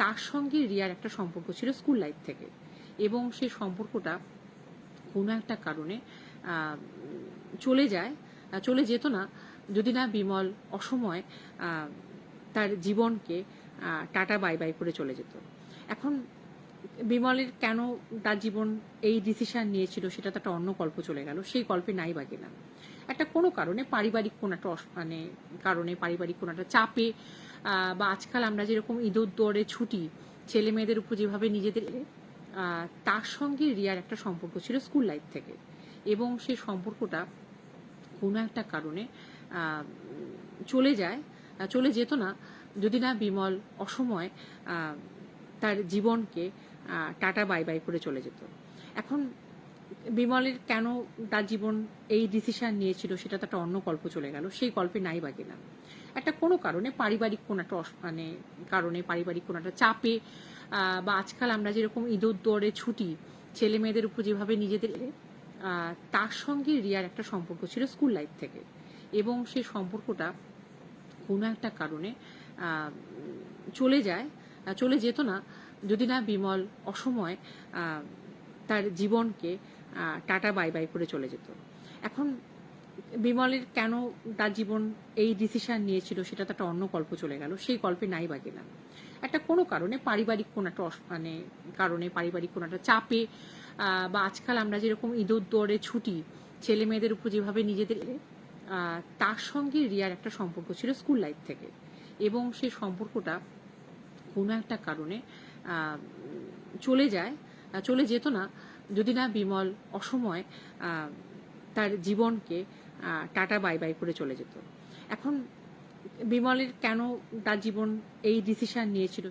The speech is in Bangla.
তার সঙ্গে রিয়ার একটা সম্পর্ক ছিল স্কুল লাইফ থেকে। এবং সেই সম্পর্কটা কোনো একটা কারণে চলে যায় চলে যেত না। যদি না বিমল অসময় তার জীবনকে টাটা, বাই বাই করে চলে যেত। এখন বিমলের কেন তার জীবন এই ডিসিশন নিয়েছিল সেটা তো একটা অন্য গল্প চলে গেল, সেই গল্পে নাই বা গেলাম একটা কোনো কারণে পারিবারিক কোনো একটা মানে কারণে পারিবারিক কোনো একটা চাপে বা আজকাল আমরা যেরকম ঈদর দৌড়ে ছুটি, ছেলে মেয়েদের উপর যেভাবে নিজেদের তার সঙ্গে রিয়ার একটা সম্পর্ক ছিল স্কুল লাইফ থেকে। এবং সেই সম্পর্কটা কোনো একটা কারণে চলে যায় চলে যেত না। যদি না বিমল অসময় তার জীবনকে টাটা বাই বাই করে চলে যেত। এখন বিমলের কেন তার জীবন এই ডিসিশন নিয়েছিল সেটা তো একটা অন্য গল্প চলে গেল, সেই গল্পে নাই বা গেলাম। একটা কোনো কারণে পারিবারিক কোনো একটা মানে কারণে পারিবারিক কোনো একটা চাপে বা আজকাল আমরা যেরকম ঈদর দৌড়ে ছুটি, ছেলে মেয়েদের উপর যেভাবে নিজেদের তার সঙ্গে রিয়ার একটা সম্পর্ক ছিল স্কুল লাইফ থেকে। এবং সেই সম্পর্কটা কোনো একটা কারণে চলে যায় চলে যেত না। যদি না বিমল অসময় তার জীবনকে টাটা, বাই বাই করে চলে যেত। এখন বিমলের কেন তার জীবন এই ডিসিশন নিয়েছিল সেটা তো একটা অন্য গল্প চলে গেল, সেই গল্পে নাই বা গেলাম একটা কোনো কারণে পারিবারিক কোনো একটা মানে কারণে পারিবারিক কোনো একটা চাপে বা আজকাল আমরা যেরকম ঈদর দৌড়ে ছুটি, ছেলে মেয়েদের উপর যেভাবে নিজেদের তার সঙ্গে রিয়ার একটা সম্পর্ক ছিল স্কুল লাইফ থেকে। এবং সেই সম্পর্কটা কোনো একটা কারণে চলে যায়, চলে যেত না। যদি না বিমল অসময় তার জীবনকে টাটা বাই বাই করে চলে যেত। এখন বিমলের কেন তার জীবন এই ডিসিশন নিয়েছিল?